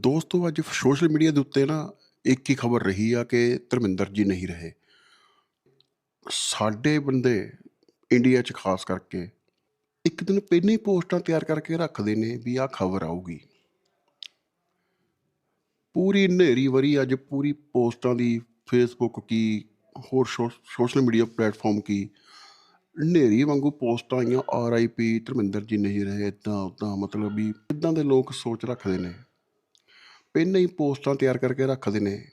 ਦੋਸਤੋ, ਅੱਜ social media ਦੇ ਉੱਤੇ ਨਾ ਇੱਕ ਹੀ ਖਬਰ ਰਹੀ ਆ ਕਿ ਧਰਮਿੰਦਰ ਜੀ ਨਹੀਂ ਰਹੇ। ਸਾਡੇ ਬੰਦੇ ਇੰਡੀਆ 'ਚ ਖਾਸ ਕਰਕੇ ਇੱਕ ਦਿਨ ਪਹਿਲਾਂ ਹੀ ਪੋਸਟਾਂ ਤਿਆਰ ਕਰਕੇ ਰੱਖਦੇ ਨੇ ਵੀ ਆਹ ਖਬਰ ਆਊਗੀ। ਪੂਰੀ ਹਨੇਰੀ ਵਰੀ ਅੱਜ ਪੂਰੀ ਪੋਸਟਾਂ ਦੀ ਫੇਸਬੁੱਕ ਕੀ, ਹੋਰ ਸੋਸ਼ਲ ਮੀਡੀਆ ਪਲੇਟਫਾਰਮ ਕੀ, ਹਨੇਰੀ ਵਾਂਗੂ ਪੋਸਟਾਂ ਆਈਆਂ ਆਰ ਆਈ ਪੀ ਧਰਮਿੰਦਰ ਜੀ ਨਹੀਂ ਰਹੇ ਇਦਾਂ ਉਦਾਂ ਮਤਲਬ ਵੀ ਇਦਾਂ ਦੇ ਲੋਕ ਸੋਚ ਰੱਖਦੇ ਨੇ। ਪਹਿਲਾਂ ਹੀ ਪੋਸਟਾਂ ਤਿਆਰ ਕਰਕੇ ਰੱਖਦੇ ਨੇ।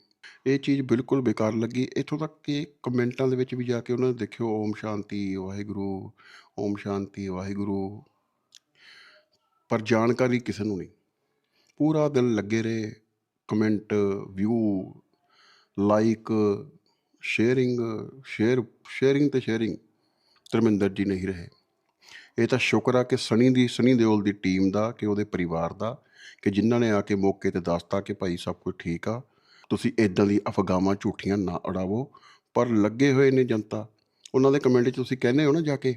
ਇਹ ਚੀਜ਼ ਬਿਲਕੁਲ ਬੇਕਾਰ ਲੱਗੀ। ਇੱਥੋਂ ਤੱਕ ਕਿ ਕਮੈਂਟਾਂ ਦੇ ਵਿੱਚ ਵੀ ਜਾ ਕੇ ਉਹਨਾਂ ਨੇ ਦੇਖਿਓ, ਓਮ ਸ਼ਾਂਤੀ ਵਾਹਿਗੁਰੂ, ਓਮ ਸ਼ਾਂਤੀ ਵਾਹਿਗੁਰੂ। ਪਰ ਜਾਣਕਾਰੀ ਕਿਸੇ ਨੂੰ ਨਹੀਂ। ਪੂਰਾ ਦਿਨ ਲੱਗੇ ਰਹੇ, comment, view, like, sharing, share, sharing ਤੇ ਸ਼ੇਅਰਿੰਗ ਧਰਮਿੰਦਰ ਜੀ ਨਹੀਂ ਰਹੇ। ਇਹ ਤਾਂ ਸ਼ੁਕਰ ਆ ਕਿ ਸਣੀ ਦੀ ਸਣੀ ਦਿਓਲ ਦੀ ਟੀਮ ਦਾ, ਕਿ ਉਹਦੇ ਪਰਿਵਾਰ ਦਾ ਕਿ ਜਿਨ੍ਹਾਂ ਨੇ ਆ ਕੇ ਮੌਕੇ ਤੇ ਦੱਸਤਾ ਕਿ ਭਾਈ ਸਭ ਕੁਝ ਠੀਕ ਆ, ਤੁਸੀਂ ਇਦਾਂ ਦੀ ਅਫਗਾਵਾਂ ਝੂਠੀਆਂ ਨਾ ਉਡਾਵੋ ਪਰ ਲੱਗੇ ਹੋਏ ਨੇ ਜਨਤਾ। ਉਹਨਾਂ ਦੇ ਕਮੈਂਟ 'ਚ ਤੁਸੀਂ ਕਹਿੰਦੇ ਹੋ ਨਾ ਜਾ ਕੇ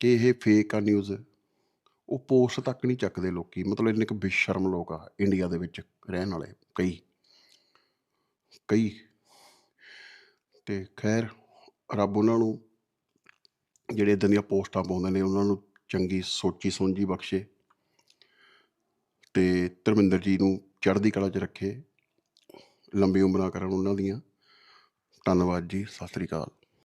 ਕਿ ਇਹ ਫੇਕ ਆ ਨਿਊਜ਼ ਉਹ ਪੋਸਟ ਤੱਕ ਨਹੀਂ ਚੱਕਦੇ ਲੋਕੀ। ਮਤਲਬ ਇੰਨੇ ਕੁ ਬੇਸ਼ਰਮ ਲੋਕ ਆ ਇੰਡੀਆ ਦੇ ਵਿੱਚ ਰਹਿਣ ਵਾਲੇ ਕਈ। ਕਈ। ਤੇ ਖੈਰ, ਰੱਬ ਉਹਨਾਂ ਨੂੰ ਜਿਹੜੇ ਇਦਾਂ ਦੀਆਂ ਪੋਸਟਾਂ ਪਾਉਂਦੇ ਨੇ, ਉਹਨਾਂ ਨੂੰ ਚੰਗੀ ਸੋਚੀ ਸਮਝੀ ਬਖਸ਼ੇ। ਅਤੇ ਧਰਮਿੰਦਰ ਜੀ ਨੂੰ ਚੜ੍ਹਦੀ ਕਲਾ 'ਚ ਰੱਖੇ। ਲੰਬੀ ਉਮਰਾਂ ਕਰਨ ਉਹਨਾਂ ਦੀਆਂ। ਧੰਨਵਾਦ ਜੀ, ਸਤਿ ਸ੍ਰੀ ਅਕਾਲ।